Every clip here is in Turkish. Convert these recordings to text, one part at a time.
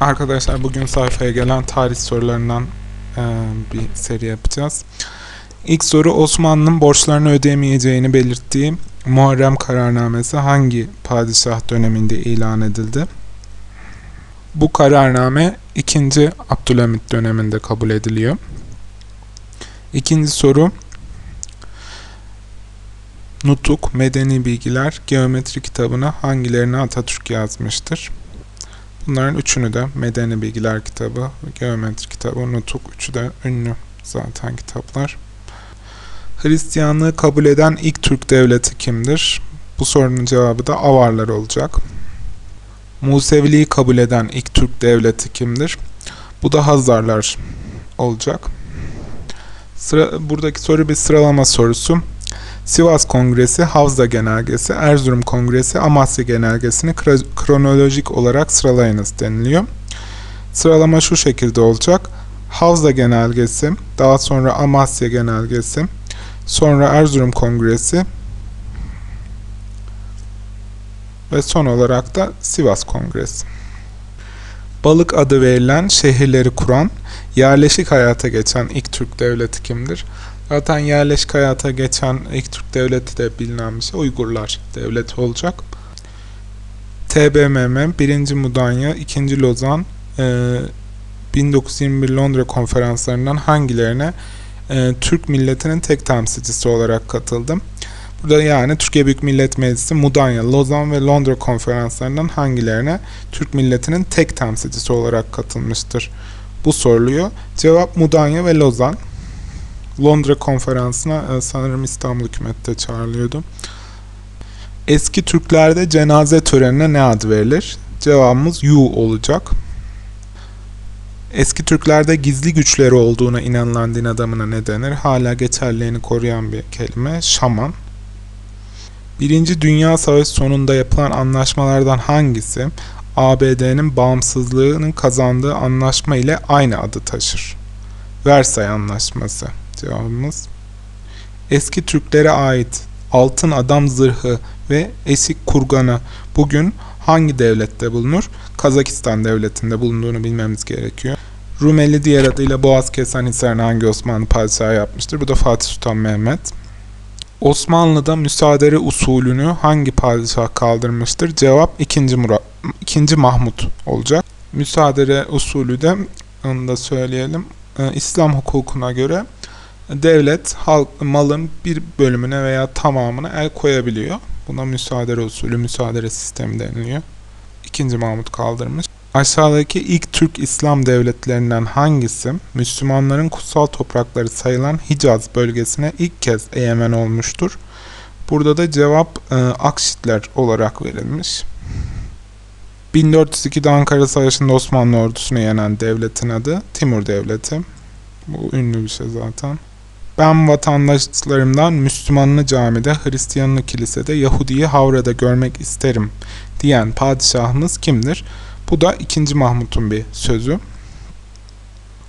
Arkadaşlar bugün sayfaya gelen tarih sorularından e, bir seri yapacağız. İlk soru Osmanlı'nın borçlarını ödeyemeyeceğini belirttiği Muharrem kararnamesi hangi padişah döneminde ilan edildi? Bu kararname 2. Abdülhamit döneminde kabul ediliyor. İkinci soru Nutuk, Medeni Bilgiler, Geometri kitabını hangilerine Atatürk yazmıştır? Bunların üçünü de Medeni Bilgiler kitabı, Geometri kitabı, Nutuk üçü de ünlü zaten kitaplar. Hristiyanlığı kabul eden ilk Türk devleti kimdir? Bu sorunun cevabı da Avarlar olacak. Museviliği kabul eden ilk Türk devleti kimdir? Bu da Hazarlar olacak. Sıra, buradaki soru bir sıralama sorusu. Sivas Kongresi, Havza Genelgesi, Erzurum Kongresi, Amasya Genelgesi'ni kronolojik olarak sıralayınız deniliyor. Sıralama şu şekilde olacak. Havza Genelgesi, daha sonra Amasya Genelgesi, sonra Erzurum Kongresi ve son olarak da Sivas Kongresi. Balık adı verilen şehirleri kuran, yerleşik hayata geçen ilk Türk devleti kimdir? Zaten yerleşik hayata geçen ilk Türk devleti de bilinen bir şey. Uygurlar devleti olacak. TBMM 1. Mudanya 2. Lozan e, 1921 Londra konferanslarından hangilerine e, Türk milletinin tek temsilcisi olarak katıldım? Burada yani Türkiye Büyük Millet Meclisi Mudanya, Lozan ve Londra konferanslarından hangilerine Türk milletinin tek temsilcisi olarak katılmıştır? Bu soruluyor. Cevap Mudanya ve Lozan. Londra konferansına e, sanırım İstanbul hükümette çağrılıyordu. Eski Türklerde cenaze törenine ne ad verilir? Cevabımız yu olacak. Eski Türklerde gizli güçleri olduğuna inanılan din adamına ne denir? Hala geçerliğini koruyan bir kelime. Şaman. Birinci Dünya Savaşı sonunda yapılan anlaşmalardan hangisi ABD'nin bağımsızlığının kazandığı anlaşma ile aynı adı taşır? Versay Anlaşması cevabımız. Eski Türklere ait altın adam zırhı ve esik kurganı bugün hangi devlette bulunur? Kazakistan devletinde bulunduğunu bilmemiz gerekiyor. Rumeli diğer adıyla Boğaz kesen Hisar'ını hangi Osmanlı padişahı yapmıştır? Bu da Fatih Sultan Mehmet. Osmanlı'da müsaadere usulünü hangi padişah kaldırmıştır? Cevap 2. Murat, 2. Mahmut olacak. Müsaadere usulü de onu da söyleyelim. Ee, İslam hukukuna göre devlet halk malın bir bölümüne veya tamamına el koyabiliyor. Buna müsaadere usulü, müsaadere sistemi deniliyor. İkinci Mahmut kaldırmış. Aşağıdaki ilk Türk İslam devletlerinden hangisi Müslümanların kutsal toprakları sayılan Hicaz bölgesine ilk kez egemen olmuştur? Burada da cevap e, Akşitler olarak verilmiş. 1402'de Ankara Savaşı'nda Osmanlı ordusunu yenen devletin adı Timur Devleti. Bu ünlü bir şey zaten. Ben vatandaşlarımdan Müslümanını camide, Hristiyanını kilisede, Yahudiyi havrada görmek isterim diyen padişahımız kimdir? Bu da 2. Mahmut'un bir sözü.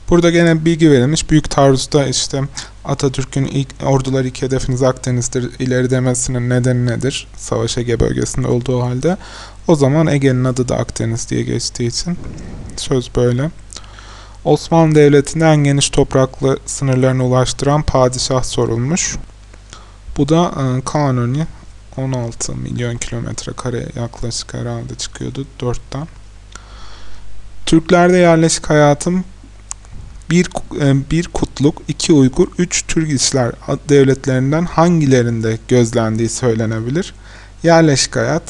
Burada gene bilgi verilmiş. Büyük taarruzda işte Atatürk'ün ilk ordular ilk hedefiniz Akdeniz'dir ileri demesinin nedeni nedir? Savaş Ege bölgesinde olduğu halde. O zaman Ege'nin adı da Akdeniz diye geçtiği için söz böyle. Osmanlı Devleti'nde en geniş topraklı sınırlarına ulaştıran padişah sorulmuş. Bu da e, Kanuni 16 milyon kilometre kare yaklaşık herhalde çıkıyordu 4'ten. Türklerde yerleşik hayatım bir, e, bir kutluk, iki Uygur, üç Türk İşler devletlerinden hangilerinde gözlendiği söylenebilir. Yerleşik hayat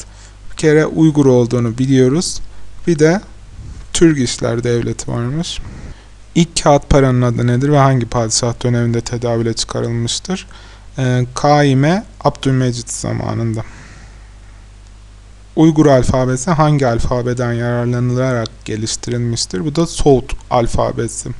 bir kere Uygur olduğunu biliyoruz. Bir de Türk İşler Devleti varmış. İlk kağıt paranın adı nedir ve hangi padişah döneminde tedavüle çıkarılmıştır? Ee, Kaime Abdülmecit zamanında. Uygur alfabesi hangi alfabeden yararlanılarak geliştirilmiştir? Bu da Soğut alfabesi.